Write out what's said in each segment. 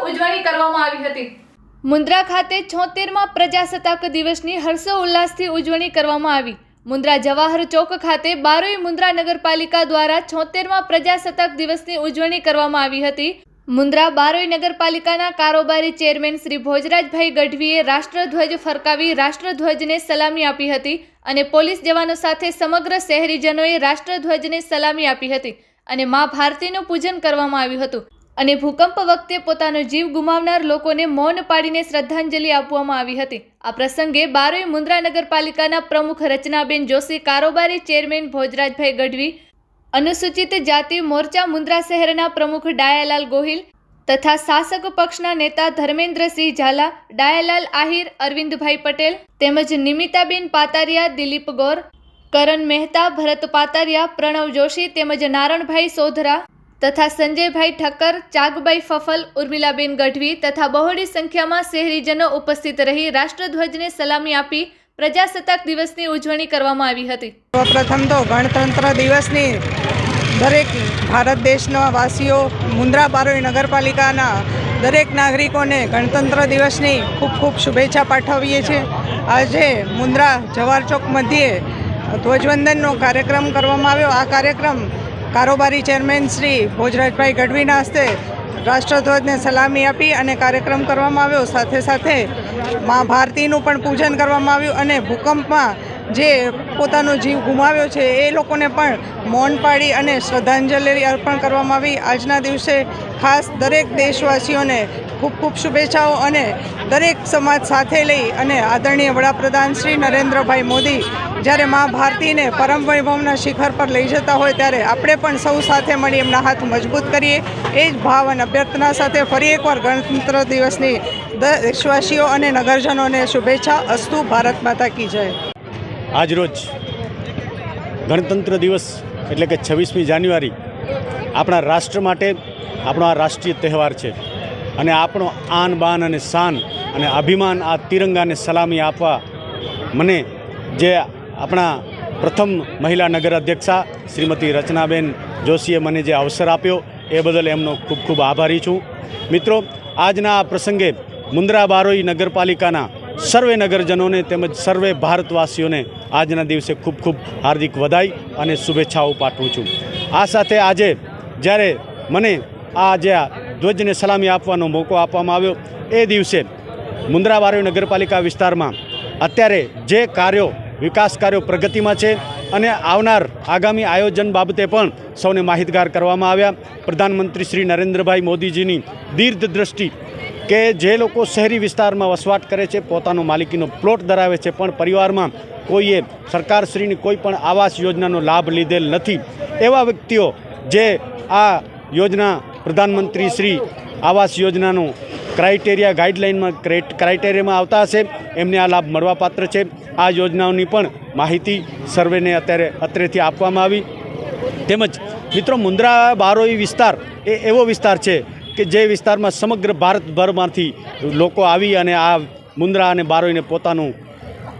કરવામાં આવી હતી. મુન્દ્રા ખાતે છોતેરમાં પ્રજાસત્તાક દિવસની હર્ષો ઉલ્લાસથી ઉજવણી કરવામાં આવી. મુન્દ્રા જવાહર ચોક ખાતે બારોઈ મુન્દ્રા નગરપાલિકા દ્વારા છોતેરમાં પ્રજાસત્તાક દિવસની ઉજવણી કરવામાં આવી હતી. મુન્દ્રા બારોઈ નગરપાલિકાના કારોબારી ચેરમેન શ્રી ભોજરાજભાઈ ગઢવીએ રાષ્ટ્રધ્વજ ફરકાવી રાષ્ટ્રધ્વજને સલામી આપી હતી અને પોલીસ જવાનો સાથે સમગ્ર શહેરીજનોએ રાષ્ટ્રધ્વજને સલામી આપી હતી અને મા ભારતીનું પૂજન કરવામાં આવ્યું હતું. અને ભૂકંપ વખતે પોતાનો જીવ ગુમાવનાર લોકોને મૌન પાડીને શ્રદ્ધાંજલિ આપવામાં આવી હતી. આ પ્રસંગે બારોઈ મુન્દ્રા નગરપાલિકાના પ્રમુખ રચનાબેન જોશી, કારોબારી ચેરમેન ભોજરાજભાઈ ગઢવી, અનુસૂચિત જાતિ મોરચા મુન્દ્રા શહેરના પ્રમુખ ડાયાલાલ ગોહિલ તથા શાસક પક્ષના નેતા ધર્મેન્દ્રસિંહ ઝાલા, ડાયાલાલ આહિર, અરવિંદભાઈ પટેલ તેમજ નિમિતાબેન પાતારિયા, દિલીપ ગોર, કરણ મહેતા, ભરત પાતારિયા, પ્રણવ જોશી તેમજ નારણભાઈ સોધરા તથા સંજયભાઈ ઠક્કર, ચાગભાઈ ફફલ, ઉર્મિલાબેન ગઢવી તથા બહોળી સંખ્યામાં શહેરીજનો ઉપસ્થિત રહી રાષ્ટ્રધ્વજને સલામી આપી પ્રજાસત્તાક દિવસની ઉજવણી કરવામાં આવી હતી. પ્રથમ તો ગણતંત્ર દિવસની દરેક ભારત દેશના વાસીઓ, મુન્દ્રા બારોઈ નગરપાલિકાના દરેક નાગરિકોને ગણતંત્ર દિવસની ખૂબ ખૂબ શુભેચ્છા પાઠવીએ છીએ. આજે મુન્દ્રા જવાહર ચોક મધ્યે ધ્વજવંદનનો કાર્યક્રમ કરવામાં આવ્યો. આ કાર્યક્રમ કારોબારી ચેરમેન શ્રી ભોજરાજભાઈ ગઢવીના હસ્તે રાષ્ટ્રધ્વજને સલામી આપી અને કાર્યક્રમ કરવામાં આવ્યો. સાથે સાથે મા ભારતીનું પણ પૂજન કરવામાં આવ્યું અને ભૂકંપમાં જે પોતાનો જીવ ગુમાવ્યો છે, એ લોકોને પણ મૌન પાડી અને શ્રદ્ધાંજલિ અર્પણ કરવામાં આવી. આજના દિવસે ખાસ દરેક દેશવાસીઓને ખૂબ ખૂબ શુભેચ્છાઓ અને દરેક સમાજ સાથે લઈ અને આદરણીય વડાપ્રધાન શ્રી નરેન્દ્રભાઈ મોદી જ્યારે મા ભારતીને પરમ વૈભવના શિખર પર લઈ જતા હોય ત્યારે આપણે પણ સૌ સાથે મળી એમના હાથ મજબૂત કરીએ. એ જ ભાવ અને અભ્યર્થના સાથે ફરી એકવાર ગણતંત્ર દિવસની દેશવાસીઓ અને નગરજનોને શુભેચ્છા. અસ્તુ ભારત માતા કી જય. આજરોજ ગણતંત્ર દિવસ એટલે કે છવ્વીસમી જાન્યુઆરી આપણા રાષ્ટ્ર માટે આપણો આ રાષ્ટ્રીય તહેવાર છે. અને આપણો આન, બાન અને શાન અને અભિમાન આ તિરંગાને સલામી આપવા મને જે આપણા પ્રથમ મહિલા નગર અધ્યક્ષા શ્રીમતી રચનાબેન જોશીએ મને જે અવસર આપ્યો એ બદલ એમનો ખૂબ ખૂબ આભારી છું. મિત્રો, આજના આ પ્રસંગે મુન્દ્રા બારોઈ નગરપાલિકાના સર્વે નગરજનોને તેમજ સર્વે ભારતવાસીઓને આજના દિવસે ખૂબ ખૂબ હાર્દિક વધાઈ અને શુભેચ્છાઓ પાઠવું છું. આ સાથે આજે જ્યારે મને આ જે ધ્વજને સલામી આપવાનો મોકો આપવામાં આવ્યો. એ દિવસે મુન્દ્રા નગરપાલિકા વિસ્તારમાં અત્યારે જે કાર્યો, વિકાસ કાર્યો પ્રગતિમાં છે અને આવનાર આગામી આયોજન બાબતે પણ સૌને માહિતગાર કરવામાં આવ્યા. પ્રધાનમંત્રી શ્રી નરેન્દ્રભાઈ મોદીજીની દીર્ઘ દ્રષ્ટિ કે જે લોકો શહેરી વિસ્તારમાં વસવાટ કરે છે, પોતાનો માલિકીનો પ્લોટ ધરાવે છે, પણ પરિવારમાં કોઈએ સરકારશ્રીની કોઈ પણ આવાસ યોજનાનો લાભ લીધેલ નથી. એવા વ્યક્તિઓ જે આ યોજના પ્રધાનમંત્રી શ્રી આવાસ યોજનાનું ક્રાઇટેરિયા ગાઈડલાઇનમાં ક્રાઇટેરિયામાં આવતા હશે. એમને આ લાભ મળવાપાત્ર છે. આ યોજનાઓની પણ માહિતી સર્વેને અત્યારે અત્રેથી આપવામાં આવી. તેમજ મિત્રો મુન્દ્રા બારોઈ વિસ્તાર એ એવો વિસ્તાર છે કે જે વિસ્તારમાં સમગ્ર ભારતભરમાંથી લોકો આવી અને આ મુન્દ્રા અને બારોઈને પોતાનું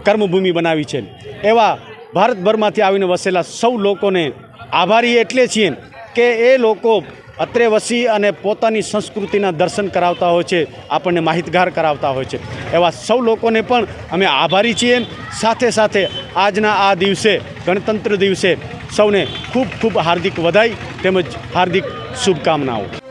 કર્મભૂમિ બનાવી છે. એવા ભારતભરમાંથી આવીને વસેલા સૌ લોકોને આભારી એટલે છીએ કે એ લોકો અત્રે વસી અને પોતાની સંસ્કૃતિના દર્શન કરાવતા હોય છે, આપણને માહિતગાર કરાવતા હોય છે. એવા સૌ લોકોને પણ અમે આભારી છીએ. સાથે સાથે આજના આ દિવસે, ગણતંત્ર દિવસે સૌને ખૂબ ખૂબ હાર્દિક વધાઈ તેમજ હાર્દિક શુભકામનાઓ.